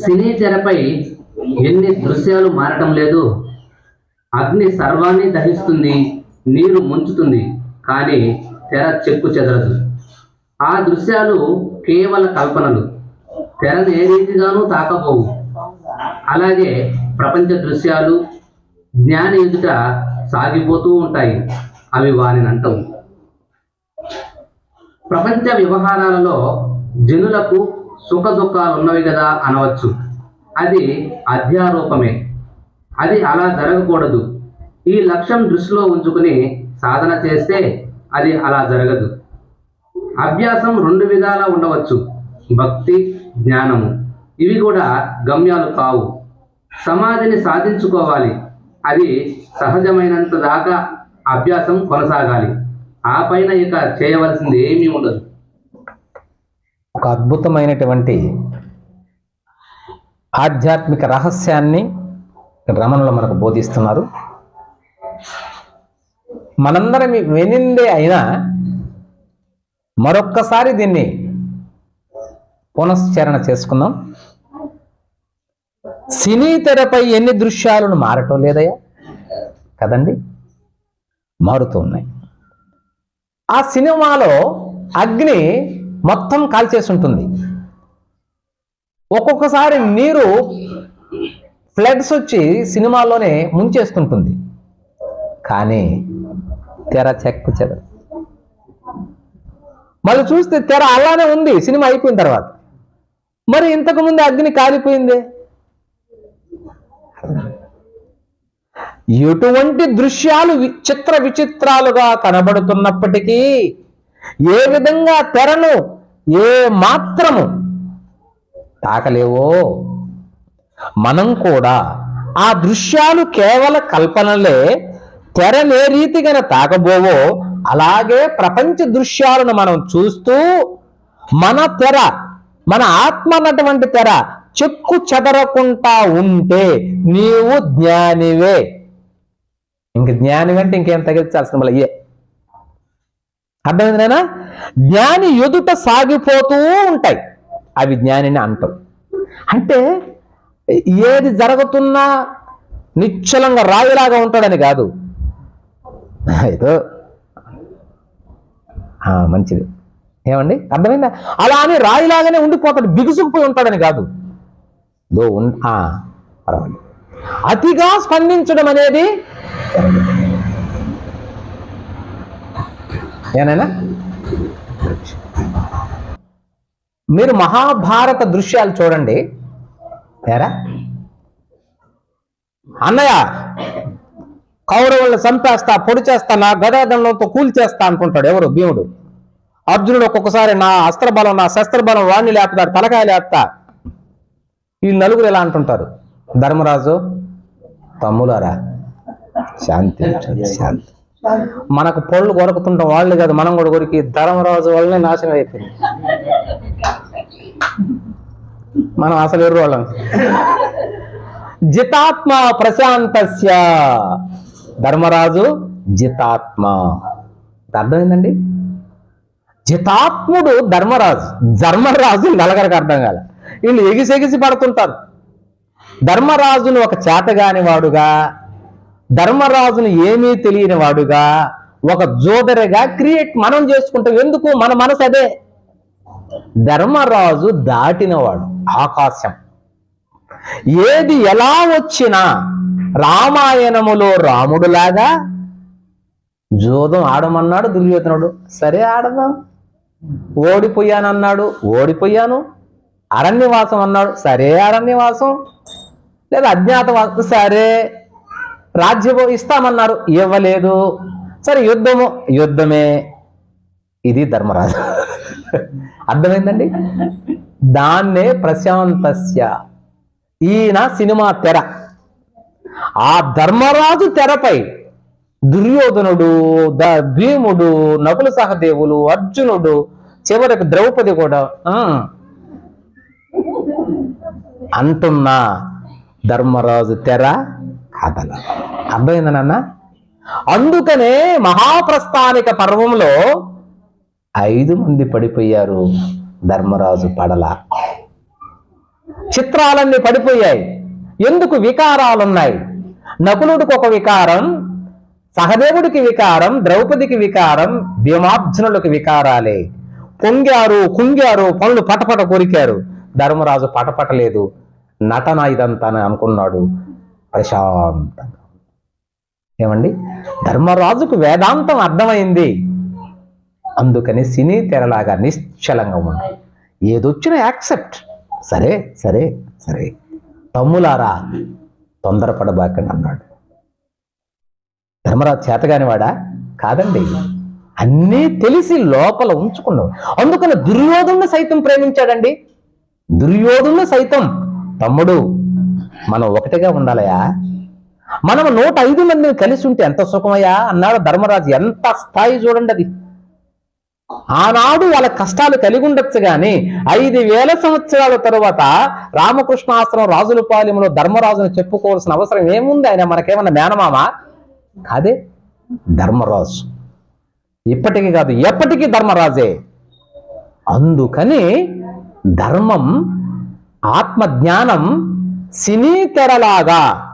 సినీ తెరపై ఎన్ని దృశ్యాలు మారటం లేదు. అగ్ని సర్వాన్ని దహిస్తుంది నీరు ముంచుతుంది కానీ తెర చెక్కు చెదరదు. ఆ దృశ్యాలు కేవల కల్పనలు. తెరను ఏ రీతిగానూ తాకపోవు అలాగే ప్రపంచ దృశ్యాలు జ్ఞాని ఎదుట సాగిపోతూ ఉంటాయి. అవి వారిని అంటవు ప్రపంచ వ్యవహారాలలో జనులకు సుఖ దుఃఖాలు ఉన్నవి కదా అనవచ్చు. అది అధ్యారూపమే. అది అలా జరగకూడదు. ఈ లక్ష్యం దృష్టిలో ఉంచుకుని సాధన చేస్తే అది అలా జరగదు. అభ్యాసం రెండు విధాలా ఉండవచ్చు. భక్తి జ్ఞానము. ఇవి కూడా గమ్యాలు కావు. సమాధిని సాధించుకోవాలి. అది సహజమైనంత దాకా అభ్యాసం కొనసాగాలి. ఆ పైన ఇక చేయవలసింది ఏమీ ఉండదు. ఒక అద్భుతమైనటువంటి ఆధ్యాత్మిక రహస్యాన్ని రమణులు మనకు బోధిస్తున్నారు. మనందరం వెనిందే అయినా మరొక్కసారి దీన్ని పునశ్చరణ చేసుకుందాం. సినీ తెరపై ఎన్ని దృశ్యాలను మారటం లేదయ్యా? కదండి? మారుతూ ఉన్నాయి. ఆ సినిమాలో అగ్ని మొత్తం కాల్చేసి ఉంటుంది ఒక్కొక్కసారి నీరు ఫ్లడ్స్ వచ్చి సినిమాలోనే ముంచేస్తుంటుంది. కానీ తెర చెక్కు చెదరు మళ్ళీ చూస్తే తెర అలానే ఉంది సినిమా అయిపోయిన తర్వాత. మరి ఇంతకు ముందు అగ్ని కాలిపోయింది? ఎటువంటి దృశ్యాలు విచిత్ర విచిత్రాలుగా కనబడుతున్నప్పటికీ ఏ విధంగా తెరను ఏ మాత్రము తాకలేవో మనం కూడా ఆ దృశ్యాలు కేవల కల్పనలే తెరనే రీతిగా తాకబోవో అలాగే ప్రపంచ దృశ్యాలను మనం చూస్తూ మన తెర మన ఆత్మ అన్నటువంటి తెర చెక్కు చెదరకుండా ఉంటే నీవు జ్ఞానివే. ఇంక జ్ఞానివంటే ఇంకేం తగ్గించాల్సిన మళ్ళీ? అర్థమైంది జ్ఞాని ఎదుట సాగిపోతూ ఉంటాయి. అవి జ్ఞానిని అంటాం అంటే ఏది జరుగుతున్నా నిశ్చలంగా రాయిలాగా ఉంటాడని కాదు. ఏదో ఆ, మంచిది. ఏమండి? అర్థమైందా? అలా అని రాయిలాగానే ఉండిపోతాడు బిగుసుకుపోయి ఉంటాడని కాదు. దో ఆ, పర్వాలేదు. అతిగా స్పందించడం అనేది ఏనైనా మీరు మహాభారత దృశ్యాలు చూడండి. ఏరా? అన్నయ్య కౌరవులను చంపేస్తా పొడి చేస్తా నా గదాదండంతో కూల్ చేస్తా అనుకుంటాడు ఎవరు? భీముడు. అర్జునుడు ఒక్కొక్కసారి నా అస్త్రబలం నా శస్త్రబలం వాణ్ణి లేపుతాడు తలకాయ లేపుతా. ఈ నలుగురు ఎలా అంటుంటారు? ధర్మరాజు తమ్ములారా శాంతి శాంతి. మనకు పళ్ళు కొరుకుతుంటాం వాళ్ళు కాదు మనం కూడా కొరికి ధర్మరాజు వల్లనే నాశనం అయిపోయింది. మనం అసలు ఎర్రు వాళ్ళం. జితాత్మ ప్రశాంతస్య. ధర్మరాజు జితాత్మ. అర్థమైందండి? జితాత్ముడు ధర్మరాజు. ధర్మరాజు నలగరికి అర్థం కాల. వీళ్ళు ఎగిసి ఎగిసి పడుతుంటారు. ధర్మరాజును ఒక చేతగాని వాడుగా ధర్మరాజును ఏమీ తెలియని వాడుగా ఒక జోదరగా క్రియేట్ మనం చేసుకుంటాం. ఎందుకు? మన మనసు అదే. ధర్మరాజు దాటినవాడు ఆకాశం. ఏది ఎలా వచ్చినా రామాయణములో రాముడులాగా జోదం ఆడమన్నాడు దుర్యోధనుడు. సరే ఆడదాం. ఓడిపోయానన్నాడు. ఓడిపోయాను. అరణ్యవాసం అన్నాడు. సరే అరణ్యవాసం. లేదా అజ్ఞాతవాసం. సరే. రాజ్యము ఇస్తామన్నారు. ఇవ్వలేదు. సరే యుద్ధము యుద్ధమే. ఇది ధర్మరాజు. అర్థమైందండి? దాన్నే ప్రశాంతస్య. ఈయన సినిమా తెర. ఆ ధర్మరాజు తెరపై దుర్యోధనుడు ద భీముడు నకుల సహదేవులు అర్జునుడు చివరికి ద్రౌపది కూడా అంటున్నా ధర్మరాజు తెర అతను అర్థమైందనన్న అందుకనే మహాప్రస్థానిక పర్వంలో ఐదు మంది పడిపోయారు ధర్మరాజు పడల. చిత్రాలన్నీ పడిపోయాయి. ఎందుకు వికారాలున్నాయి? నకులుడికి ఒక వికారం సహదేవుడికి వికారం ద్రౌపదికి వికారం భీమార్జునులకు వికారాలే. పొంగారు కుంగారు పనులు పటపట కొరికారు. ధర్మరాజు పటపటలేదు. నటన ఇదంతా అని అనుకున్నాడు. ప్రశాంతంగా ఏమండి? ధర్మరాజుకు వేదాంతం అర్థమైంది. అందుకని సినీ తెరలాగా నిశ్చలంగా ఉన్నాడు ఏదొచ్చినా యాక్సెప్ట్. సరే సరే సరే. తమ్ములారా తొందరపడబాకండి అన్నాడు. ధర్మరాజు చేతగాని వాడా కాదండి. అన్నీ తెలిసి లోపల ఉంచుకున్నాడు అందుకని దుర్యోధుని సైతం ప్రేమించాడండి. దుర్యోధను సైతం తమ్ముడు. మనం ఒకటిగా ఉండాలయా మనం నూట ఐదు మందిని కలిసి ఉంటే ఎంత సుఖమయ్యా? అన్నాడు ధర్మరాజు. ఎంత స్థాయి చూడండి అది. ఆనాడు వాళ్ళ కష్టాలు కలిగి ఉండొచ్చు కానీ ఐదు వేల సంవత్సరాల తరువాత రామకృష్ణాశ్రమం రాజుల పాలెంలో ధర్మరాజును చెప్పుకోవాల్సిన అవసరం ఏముంది? ఆయన మనకేమన్నా మేనమామ? కాదే ధర్మరాజు. ఇప్పటికీ కాదు ఎప్పటికీ ధర్మరాజే? అందుకని ధర్మం ఆత్మజ్ఞానం సినీ తెరలాగా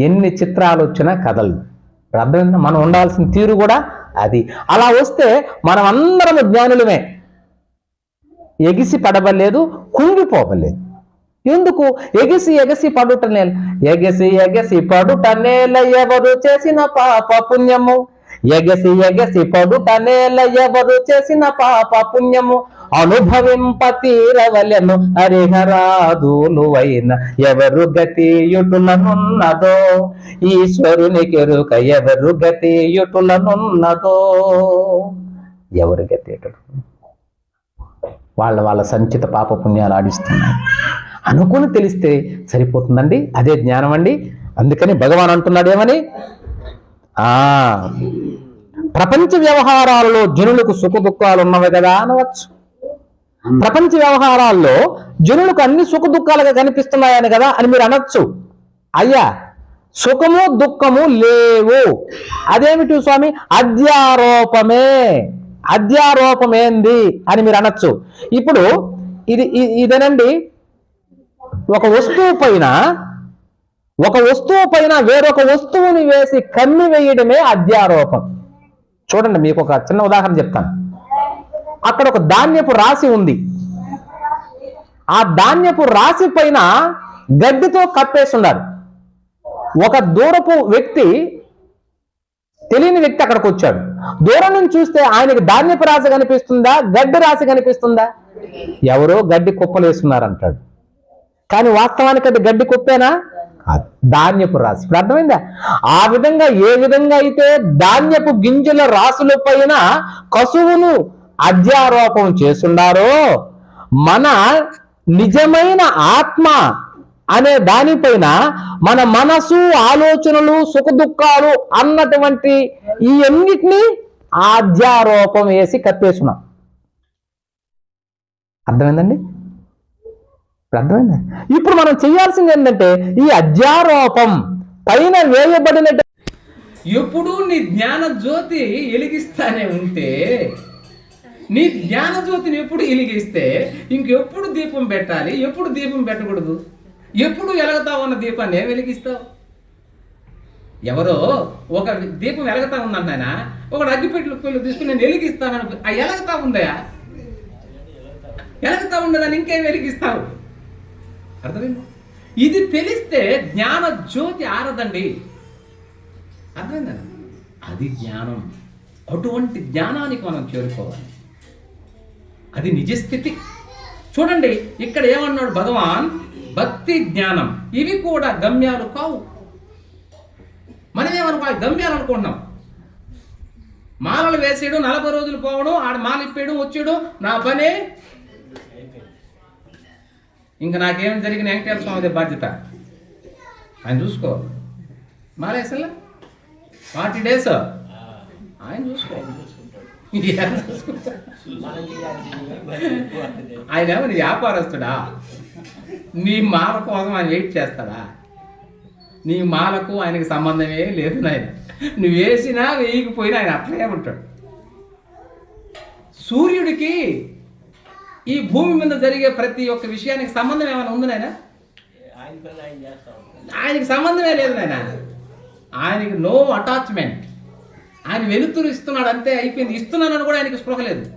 ఎన్ని చిత్రాలు వచ్చినా కథలు అర్థమైందా మనం ఉండాల్సిన తీరు కూడా అది. అలా వస్తే మనం అందరం జ్ఞానులమే. ఎగిసి పడబలేదు కుంగిపోవలేదు. ఎందుకు? ఎగిసి ఎగసి పడుట నేల ఎగసి ఎగసి పడుట నేల ఎవరు చేసిన పాప పుణ్యము? ఎగసి ఎగసి పడుట నేల ఎవరు చేసిన పాప పుణ్యము? అనుభవింప తీరవలెను హరిహరాదులువైన ఎవరు గతియుటులనున్నదో ఈశ్వరుని కెరుక ఎవరు గతియుటులనున్నదో ఎవరు గతియుటులు వాళ్ళ వాళ్ళ సంచిత పాప పుణ్యాలు ఆడిస్తున్నారు అనుకుని తెలిస్తే సరిపోతుందండి. అదే జ్ఞానం అండి అందుకని భగవాన్ అంటున్నాడు ఏమని ఆ. ప్రపంచ వ్యవహారాలలో జనులకు సుఖ దుఃఖాలు ఉన్నవి కదా అనవచ్చు. ప్రపంచ వ్యవహారాల్లో జనులకు అన్ని సుఖ దుఃఖాలుగా కనిపిస్తున్నాయని కదా అని మీరు అనొచ్చు. అయ్యా సుఖము దుఃఖము లేవు. అదేమిటి స్వామి? అధ్యారోపమే. అధ్యారోపమేంది అని మీరు అనొచ్చు. ఇప్పుడు ఇది ఇదేనండి? ఒక వస్తువు పైన ఒక వస్తువు పైన వేరొక వస్తువుని వేసి కమ్మి వేయడమే అధ్యారోపం. చూడండి మీకు ఒక చిన్న ఉదాహరణ చెప్తాను. అక్కడ ఒక ధాన్యపు రాశి ఉంది. ఆ ధాన్యపు రాశి పైన గడ్డితో కప్పేస్తున్నారు ఒక దూరపు వ్యక్తి తెలియని వ్యక్తి అక్కడికి వచ్చాడు. దూరం నుంచి చూస్తే ఆయనకి ధాన్యపు రాశి కనిపిస్తుందా? గడ్డి రాశి కనిపిస్తుందా? ఎవరో గడ్డి కుప్పలు వేస్తున్నారు అంటాడు కానీ వాస్తవానికి అది గడ్డి కుప్పేనా? ధాన్యపు రాశి. ఇప్పుడు అర్థమైందా? ఆ విధంగా ఏ విధంగా అయితే ధాన్యపు గింజల రాసుల పైన కసువును అధ్యారోపం చేస్తున్నారో మన నిజమైన ఆత్మ అనే దానిపైన మన మనసు ఆలోచనలు సుఖ దుఃఖాలు అన్నటువంటి ఈ అన్నిటినీ ఆధ్యారోపం వేసి కప్పేస్తున్నాం. అర్థమైందండి? ఇప్పుడు అర్థమైందా? ఇప్పుడు మనం చేయాల్సింది ఏంటంటే ఈ అధ్యారోపం పైన వేయబడిన ఎప్పుడూ నీ జ్ఞాన జ్యోతి వెలిగిస్తానే ఉంటే నీ జ్ఞాన జ్యోతిని ఎప్పుడు వెలిగిస్తే ఇంకెప్పుడు దీపం పెట్టాలి? ఎప్పుడు దీపం పెట్టకూడదు? ఎప్పుడు వెలుగుతా ఉన్న దీపాన్ని వెలిగిస్తావు? ఎవరో ఒక దీపం వెలుగుతా ఉందంట ఆయన. ఒకడు అగ్గిపెట్లు పిల్లలు తీసుకుని నేను వెలిగిస్తాను ఆ ఎలగతా ఉందయా ఎలగతా ఉండదని ఇంకేం వెలిగిస్తావు? అర్థమైంది? ఇది తెలిస్తే జ్ఞాన జ్యోతి ఆరదండి. అర్థమైందండి అది జ్ఞానం. అటువంటి జ్ఞానానికి మనం చేరుకోవాలి. అది నిజస్థితి. చూడండి ఇక్కడ ఏమన్నాడు భగవాన్? భక్తి జ్ఞానం. ఇవి కూడా గమ్యాలు కావు. మనమేమనుకోవాలి గమ్యాలు అనుకుంటున్నాం. మాలలు వేసేయడం నలభై రోజులు పోవడం ఆడ మాలిప్పేయడం వచ్చేయడం నా పనే ఇంకా నాకేం జరిగిన వెంకటేశ్వర స్వామి బాధ్యత? ఆయన చూసుకో. మారేసల్లా ఫార్టీ డేస్? ఆయన చూసుకో. ఆయన ఏమని వ్యాపారస్తుడా? నీ మాల కోసం ఆయన వెయిట్ చేస్తాడా? నీ మాలకు ఆయనకి సంబంధమే లేదు నాయన. నువ్వు వేసినా వేయకపోయినా ఆయన అట్లే ఉంటాడు. సూర్యుడికి ఈ భూమి మీద జరిగే ప్రతి ఒక్క విషయానికి సంబంధం ఏమైనా ఉంది నాయన? ఆయనకి సంబంధమే లేదు నాయన. ఆయనకి నో అటాచ్మెంట్ ఆయన వెలుతురు ఇస్తున్నాడు అంతే అయిపోయింది. ఇస్తున్నానని కూడా ఆయనకి స్పృహ లేదు.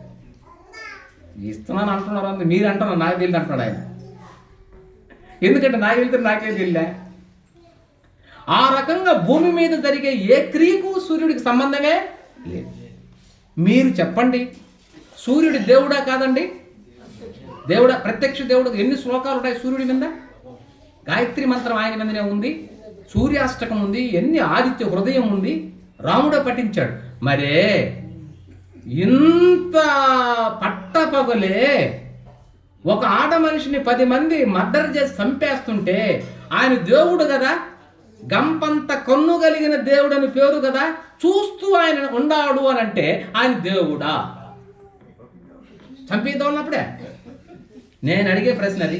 ఇస్తున్నాను అంటున్నారు అంతే మీరు అంటున్నారు నాకు తెలియదు అంటున్నాడు ఆయన. ఎందుకంటే నాకు వెళ్తే నాకేం తెలియలే. ఆ రకంగా భూమి మీద జరిగే ఏ క్రియకు సూర్యుడికి సంబంధమే లేదు. మీరు చెప్పండి. సూర్యుడి దేవుడా కాదండి? దేవుడు ప్రత్యక్ష దేవుడు ఎన్ని శ్లోకాలు ఉంటాయి సూర్యుడి మీద? గాయత్రి మంత్రం ఆయన మీదనే ఉంది సూర్యాష్టకం ఉంది ఎన్ని ఆదిత్య హృదయం ఉంది రాముడే పఠించాడు. మరే ఇంత పట్టపగలే ఒక ఆడ మనిషిని పది మంది మర్డర్ చేసి చంపేస్తుంటే ఆయన దేవుడు కదా? గంపంత కన్ను కలిగిన దేవుడు అని పేరు కదా? చూస్తూ ఆయన ఉండాడు అని అంటే ఆయన దేవుడా. చంపేద్దాం ఉన్నప్పుడే నేను అడిగే ప్రశ్న అది.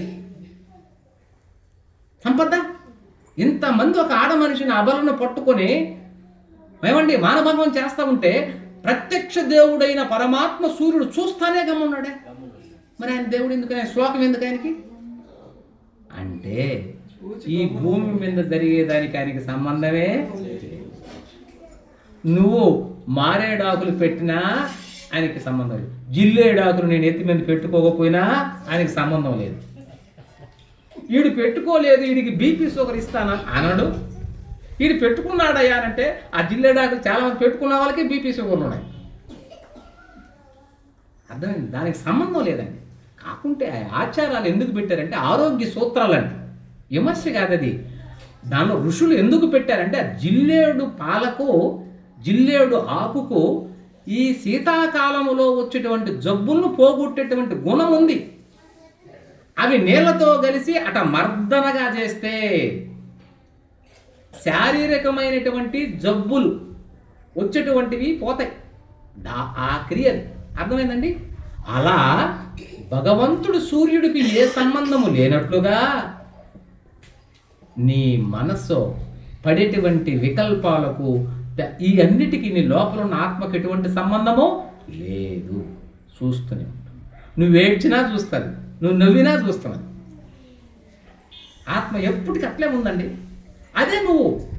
సంపద ఇంతమంది ఒక ఆడ మనిషిని అబలను పట్టుకొని ఏమండి మానభంగం చేస్తా ఉంటే ప్రత్యక్ష దేవుడైన పరమాత్మ సూర్యుడు చూస్తానే గమ్మున్నాడే. మరి ఆయన దేవుడు ఎందుకు ఆయన శ్లోకం ఎందుకు ఆయనకి? అంటే ఈ భూమి మీద జరిగేదానికి ఆయనకి సంబంధమే నువ్వు మారేడాకులు పెట్టినా ఆయనకి సంబంధం లేదు. జిల్లేడాకులు నేను ఎత్తి మీద పెట్టుకోకపోయినా ఆయనకి సంబంధం లేదు. వీడు పెట్టుకోలేదు వీడికి బీపీ షుగర్ ఇస్తానా అనడు. వీడు పెట్టుకున్నాడయ్యా అంటే ఆ జిల్లేడాకులు చాలా మంది పెట్టుకున్న వాళ్ళకి బీపీ షుగర్లు ఉన్నాయి. అర్థమైంది? దానికి సంబంధం లేదండి. కాకుంటే ఆ ఆచారాలు ఎందుకు పెట్టారంటే ఆరోగ్య సూత్రాలండి. విమర్శ కాదది దానిలో ఋషులు ఎందుకు పెట్టారంటే ఆ జిల్లేడు పాలకు జిల్లేడు ఆకుకు ఈ శీతాకాలములో వచ్చేటువంటి జబ్బులను పోగొట్టేటువంటి గుణం ఉంది. అవి నీళ్ళతో కలిసి అట మర్దనగా చేస్తే శారీరకమైనటువంటి జబ్బులు వచ్చేటువంటివి పోతాయి. దా- ఆ క్రియలు. అర్థమైందండి? అలా భగవంతుడు సూర్యుడికి ఏ సంబంధము లేనట్లుగా నీ మనస్సు పడేటువంటి వికల్పాలకు ఈ అన్నిటికీ నీ లోపల ఉన్న ఆత్మకు ఎటువంటి సంబంధము లేదు. చూస్తూనే ఉంటుంది నువ్వు ఏడ్చినా చూస్తాను నువ్వు నవ్వినా చూస్తాను ఆత్మ ఎప్పటికి అట్లే ఉందండి. అదే నువ్వు.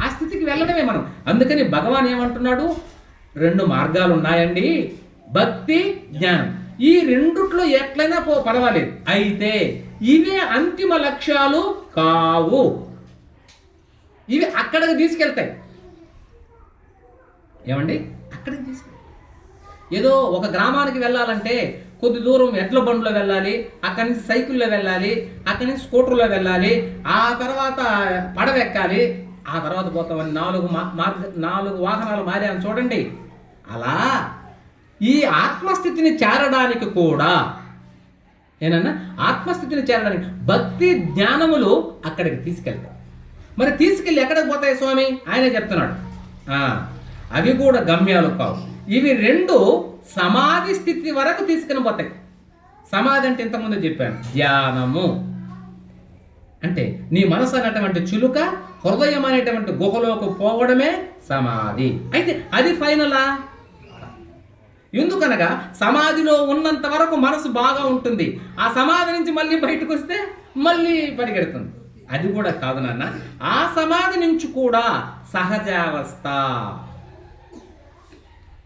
ఆ స్థితికి వెళ్ళడమే మనం. అందుకని భగవాన్ ఏమంటున్నాడు? రెండు మార్గాలు ఉన్నాయండి భక్తి జ్ఞానం. ఈ రెండుట్లో ఎట్లయినా పో పర్వాలేదు. అయితే ఇవే అంతిమ లక్ష్యాలు కావు. ఇవి అక్కడికి తీసుకెళ్తాయి. ఏమండి? అక్కడికి ఏదో ఒక గ్రామానికి వెళ్ళాలంటే కొద్ది దూరం ఎడ్ల బండిలో వెళ్ళాలి అక్కడి నుంచి సైకిల్లో వెళ్ళాలి అక్కడి నుంచి స్కూటర్లో వెళ్ళాలి ఆ తర్వాత పడవ ఎక్కాలి ఆ తర్వాత పోతామని నాలుగు మార్గ నాలుగు వాహనాలు మారాను చూడండి. అలా ఈ ఆత్మస్థితిని చేరడానికి కూడా ఏనన్నా? ఆత్మస్థితిని చేరడానికి భక్తి జ్ఞానములు అక్కడికి తీసుకెళ్తాయి. మరి తీసుకెళ్ళి ఎక్కడికి పోతాయి స్వామి? ఆయనే చెప్తున్నాడు. అవి కూడా గమ్యాలు కావు. ఇవి రెండు సమాధి స్థితి వరకు తీసుకుని పోతాయి. సమాధి అంటే ఇంతకుముందు చెప్పాను. ధ్యానము. అంటే నీ మనసు అనేటువంటి చులుక హృదయం అనేటువంటి గుహలోకి పోవడమే సమాధి. అయితే అది ఫైనలా? ఎందుకనగా సమాధిలో ఉన్నంత వరకు మనసు బాగా ఉంటుంది. ఆ సమాధి నుంచి మళ్ళీ బయటకు వస్తే మళ్ళీ పరిగెడుతుంది. అది కూడా కాదు నాన్న. ఆ సమాధి నుంచి కూడా సహజావస్థ.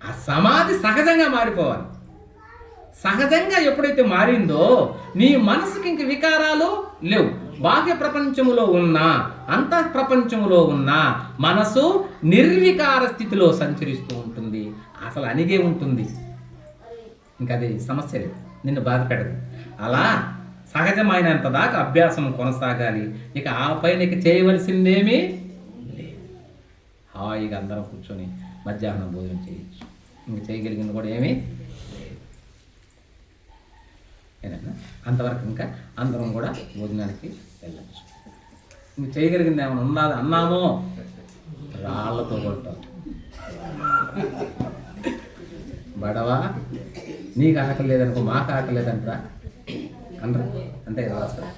ఆ సమాధి సహజంగా మారిపోవాలి. సహజంగా ఎప్పుడైతే మారిందో నీ మనసుకి ఇంక వికారాలు లేవు. బాహ్య ప్రపంచములో ఉన్న అంతః ప్రపంచములో ఉన్న మనసు నిర్వికార స్థితిలో సంచరిస్తూ ఉంటుంది. అసలు అణిగే ఉంటుంది. ఇంకా అది సమస్య లేదు. నిన్ను బాధపెడదు అలా సహజమైనంత దాకా అభ్యాసం కొనసాగాలి. ఇక ఆ పైన ఇక చేయవలసిందేమీ లేదు. హాయిగా అందరం కూర్చొని మధ్యాహ్నం భోజనం చేయొచ్చు. ఇంక చేయగలిగింది కూడా ఏమీ ఏదన్నా అంతవరకు ఇంకా అందరం కూడా భోజనానికి వెళ్ళచ్చు. ఇంక చేయగలిగింది ఏమైనా ఉన్నది అన్నామో? రాళ్ళతో కొట్టాం. బడవా? నీకు ఆకలి లేదనుకో మాకు ఆకలి లేదంటరా? అంటే అంతే కదా